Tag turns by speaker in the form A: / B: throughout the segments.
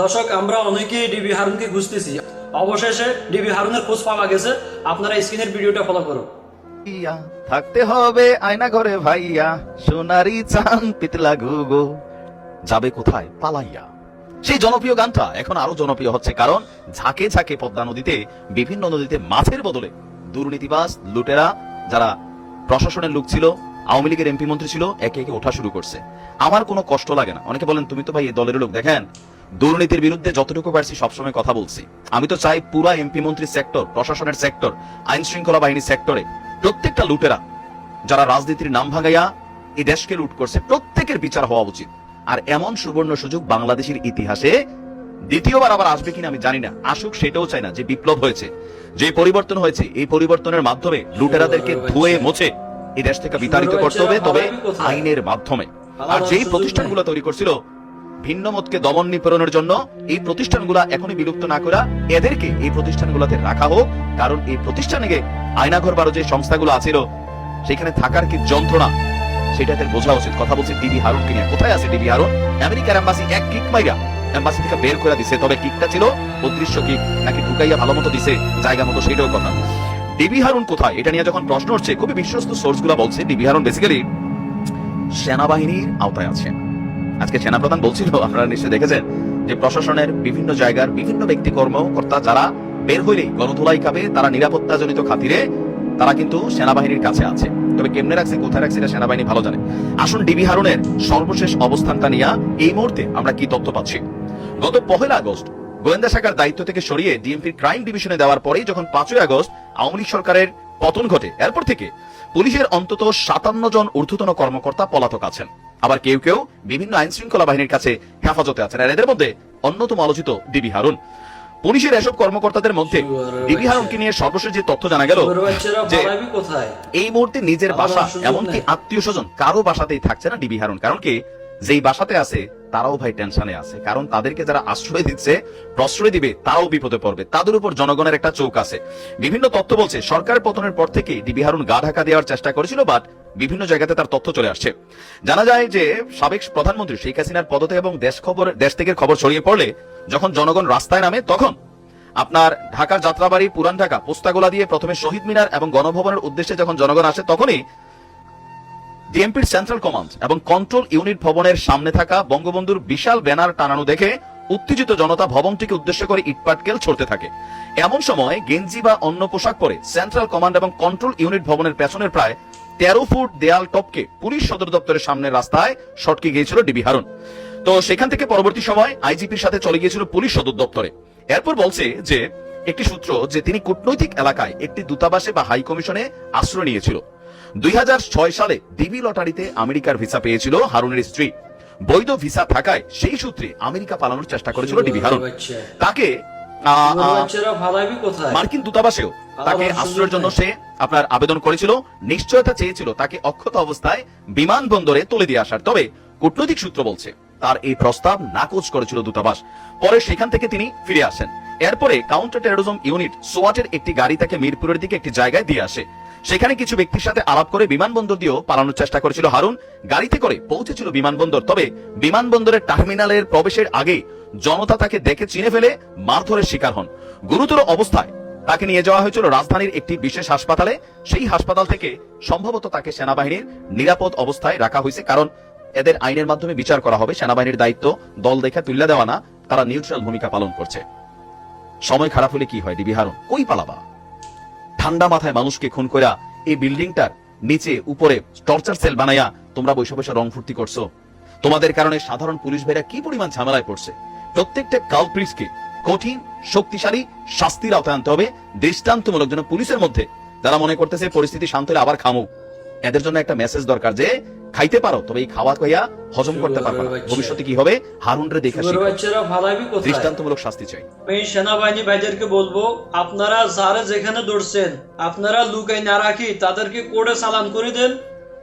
A: দর্শক, আমরা অনেকেই ডিবি হারুনকে খুঁজতেছি। অবশেষে ডিবি হারুনের খোঁজ পাওয়া গেছে। আপনারা স্ক্রিনের ভিডিওটা ফলো করুন।
B: থাকতে হবে আয়না ঘরে ভাইয়া। সোনারি চান পিতলা গুগো যাবে কোথায়? পালাইয়া। সেই জনপ্রিয় গানটা এখন আরও জনপ্রিয় হচ্ছে কারণ ঝাঁকে ঝাঁকে পদ্মা নদীতে, বিভিন্ন নদীতে মাছের বদলে দুর্নীতিবাস লুটেরা, যারা প্রশাসনের লোক ছিল, আওয়ামী লীগের এমপি মন্ত্রী ছিল, একে একে ওঠা শুরু করছে। আমার কোনো কষ্ট লাগে না। অনেকে বলেন, তুমি তো ভাই এই দলের লোক। দেখেন দুর্নীতির বিরুদ্ধে যতটুকু পারছি সবসময় কথা বলছি। আমি তো চাই পুরা এমপি মন্ত্রী সেক্টর, প্রশাসনের সেক্টর, আইন শৃঙ্খলা বাহিনী সেক্টরে প্রত্যেকটা লুটেরা যারা রাজনীতির নাম ভাঙাইয়া এই দেশকে লুট করছে, প্রত্যেকের বিচার হওয়া উচিত। আর এমন সুবর্ণ সুযোগ বাংলাদেশের ইতিহাসে দ্বিতীয়বার আবার আসবে কিনা আমি জানি না। আসুক সেটাও চাই না, যে বিপ্লব হয়েছে, যে পরিবর্তন হয়েছে, এই পরিবর্তনের মাধ্যমে লুটেরাদেরকে ধুয়ে মুছে এই দেশ থেকে বিতাড়িত করতে হবে, তবে আইনের মাধ্যমে। আর যেই প্রতিষ্ঠানগুলো তৈরি করছিল ভিন্ন মতকে দমন নিপীড়নের জন্য এই প্রতিষ্ঠানগুলা এখনই বিলুপ্ত না করা এদেরকে এই প্রতিষ্ঠানগুলোতে রাখা হোক, কারণ এই প্রতিষ্ঠানে আয়নাঘর বারো যে সংস্থাগুলো আছিল সেখানে থাকার কি যন্ত্রণা? সেটা এদের বোঝা উচিত। কথা বলছে ডিবি হারুনকে নিয়ে। কোথায় আছে ডিবি হারুন? আমেরিকার এম্বাসি এক কিক মাইরা এম্বাসি থেকে বের করে দিছে। তবে কিকটা ছিল অদৃশ্য কিক, নাকি ঢুকাইয়া ভালো মতো দিছে? জায়গা মতো সেটাও কথা। ডিবি হারুন কোথায়? এটা নিয়ে যখন প্রশ্ন উঠছে, খুবই বিশ্বস্ত সোর্সগুলা বলছে ডিবি হারুন বেসিক্যালি সেনাবাহিনীর আওতায় আছেন আজকে সেনাপ্রধান বলছিল, আপনারা নিশ্চয় দেখেছেন যে প্রশাসনের বিভিন্ন জায়গার বিভিন্ন ব্যক্তি কর্মকর্তা যারা বের হইলেই গণধোলাই খাবে তারা নিরাপত্তাজনিত খাতিরে তারা কিন্তু সেনাবাহিনীর কাছে আছে। তবে কেমনে রাখছে, কোথায় রাখছে এটা সেনাবাহিনী ভালো জানে। আসুন ডিবি হারুনের সর্বশেষ অবস্থানটা নিয়ে এই মুহূর্তে আমরা কি তথ্য পাচ্ছি। গত পহেলা আগস্ট গোয়েন্দা শাখার দায়িত্ব থেকে সরিয়ে ডিএমপির ক্রাইম ডিভিশনে দেওয়ার পরেই যখন পাঁচই আগস্ট আওয়ামী লীগ সরকারের পতন ঘটে, এরপর থেকে পুলিশের অন্তত সাতান্ন জন ঊর্ধ্বতন কর্মকর্তা পলাতক আছেন। আবার কেউ কেউ বিভিন্ন আইন শৃঙ্খলা বাহিনীর কাছে হেফাজতে আছেন। আর এদের মধ্যে অন্যতম আলোচিত ডিবি হারুন। পুলিশের এসব কর্মকর্তাদের মধ্যে ডিবি হারুনকে নিয়ে সর্বশেষ যে তথ্য জানা গেল যে এই মুহূর্তে নিজের বাসা এমনকি আত্মীয় স্বজন কারও বাসাতেই থাকছে না ডিবি হারুন। কারণ কি? যেই বাসাতে আছে তারাও ভাই টেনশনে আছে। কারণ তাদেরকে যারা আশ্রয় দিচ্ছে প্রশ্রয় দিবে তারাও বিপদে পড়বে। তাদের উপর জনগণের একটা চোখ আছে। বিভিন্ন তথ্য বলছে সরকার পতনের পর থেকে ডিবি হারুন গা ঢাকা দেওয়ার চেষ্টা করেছিল বাট বিভিন্ন জায়গাতে তার তথ্য চলে আসছে। জানা যায় যে সাবেক প্রধানমন্ত্রী শেখ হাসিনার পদত্যাগ এবং দেশ খবর, দেশ থেকে খবর ছড়িয়ে পড়লে যখন জনগণ রাস্তায় নামে, তখন আপনার ঢাকার যাত্রাবাড়ি, পুরান ঢাকা, পোস্তাগোলা দিয়ে প্রথমে শহীদ মিনার এবং গণভবনের উদ্দেশ্যে যখন জনগণ আসে, তখনই ডিএমপির সেন্ট্রাল কমান্ড এবং কন্ট্রোল ইউনিট ভবনের সামনে থাকা বঙ্গবন্ধুর বিশাল ব্যানার টানানো দেখে উত্তেজিত জনতা ভবনটিকে উদ্দেশ্য করে ইটপাটকেল ছড়তে থাকে। এমন সময় গেঞ্জি বা অন্য পোশাক পরে সেন্ট্রাল কমান্ড এবং কন্ট্রোল ইউনিট ভবনের পেছনের প্রায় তেরো ফুট দেয়াল টপকে পুলিশ সদর দপ্তরের সামনের রাস্তায় সটকে গিয়েছিল ডিবি হারুন। তো সেখান থেকে পরবর্তী সময় আইজিপির সাথে চলে গিয়েছিল পুলিশ সদর দপ্তরে। এরপর বলছে যে একটি সূত্র যে তিনি কূটনৈতিক এলাকায় একটি দূতাবাসে বা হাই কমিশনে আশ্রয় নিয়েছিল। দুই হাজার ছয় সালে ডিবি লটারিতে আমেরিকার ভিসা পেয়েছিল হারুনের স্ত্রী। বৈধ ভিসা থাকায় সেই সূত্রে আমেরিকা পালানোর চেষ্টা করেছিল ডিবি হারুন। তাকে
A: পালাবি কোথায়?
B: মার্কিন দূতাবাসেও তাকে আশ্রয়ের জন্য সে আপনার আবেদন করেছিল। নিশ্চয়তা চেয়েছিল তাকে অক্ষত অবস্থায় বিমানবন্দরে তুলে দিয়ে আসার। তবে কূটনৈতিক সূত্র বলছে তার এই প্রস্তাব নাকচ করেছিল দূতাবাস। পরে সেখান থেকে তিনি ফিরে আসেন। এরপরে কাউন্টার টেরোরিজম ইউনিট সোয়াটের একটি গাড়ি তাকে মিরপুরের দিকে একটি জায়গায় দিয়ে আসে। সেখানে কিছু ব্যক্তির সাথে আলাপ করে বিমানবন্দর দিয়েও পালানোর চেষ্টা করেছিল হারুন। গাড়িতে করে পৌঁছেছিল বিমানবন্দর তবে বিমানবন্দরের টার্মিনালের প্রবেশের আগে জনতা তাকে দেখে চিনে ফেলে মারধরের শিকার হন। গুরুতর অবস্থায় তাকে নিয়ে যাওয়া হয়েছিল রাজধানীর একটি বিশেষ হাসপাতালে। সেই হাসপাতাল থেকে সম্ভবত তাকে সেনাবাহিনীর নিরাপদ অবস্থায় রাখা হয়েছে, কারণ এদের আইনের মাধ্যমে বিচার করা হবে। সেনাবাহিনীর দায়িত্ব দল দেখে তুল্লা দেওয়া না, তারা নিউট্রাল ভূমিকা পালন করছে। সময় খারাপ হলে কি হয়, ডিবি হারুন? কই পালাবা? ঠান্ডা মাথায় মানুষকে খুন কইরা এই বিল্ডিংটার নিচে উপরে টর্চার সেল বানাইয়া তোমরা বৈশা বৈশা রং ফুর্তি করছ। তোমাদের কারণে সাধারণ পুলিশ ভাইরা কি পরিমাণ ঝামেলায় পড়ছে? প্রত্যেকটা কালপ্রিটকে কঠিন শক্তিশালী শাস্তির আওতায় আনতে হবে। দৃষ্টান্তমূলক যেন পুলিশের মধ্যে যারা মনে করতেছে পরিস্থিতি শান্ত হলে আবার খামু এদের জন্য একটা মেসেজ দরকার যে খাইতে পারো তবে এই খাওয়া কইয়া হজম করতে পারবে ভবিষ্যতে কি হবে? দেখে
A: বাচ্চারা পালাবি কোথায়?
B: দৃষ্টান্তমূলক শাস্তি চাই।
A: আমি সেনাবাহিনী ভাইদেরকে বলব আপনারা যারা যেখানে দৌড়ছেন আপনারা লুকাই না রাখি তাদেরকে কোর্টে চালান করে দেন।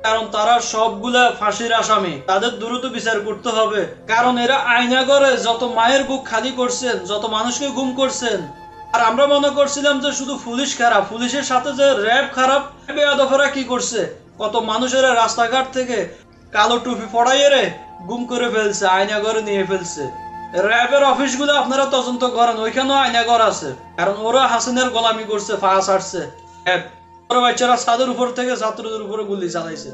A: কারণ তারা সবগুলা ফাঁসির আসামি। তাদের দ্রুত বিচার করতে হবে। কারণ এরা আয়না করে যত মায়ের বুক খালি করছেন, যত মানুষকে গুম করছেন, আর আমরা মনে করছিলাম যে শুধু পুলিশ খারাপ, পুলিশের সাথে যে র্যাব খারাপ বেয়াদফেরা কি করছে? কত মানুষেরা রাস্তাঘাট থেকে কালো টুপি পড়াইয়ে রে গুম করে ফেলছে আয়না করে নিয়ে ফেলছে। র্যাবের অফিসগুলো আপনারা তদন্ত করেন, ওইখানেও আয়নাঘর আছে। কারণ ওরা হাসিনের গোলামি করছে, ফাঁস আসছে বাচ্চারা ছাদের উপর থেকে ছাত্রদের উপরে গুলি চালাইছে।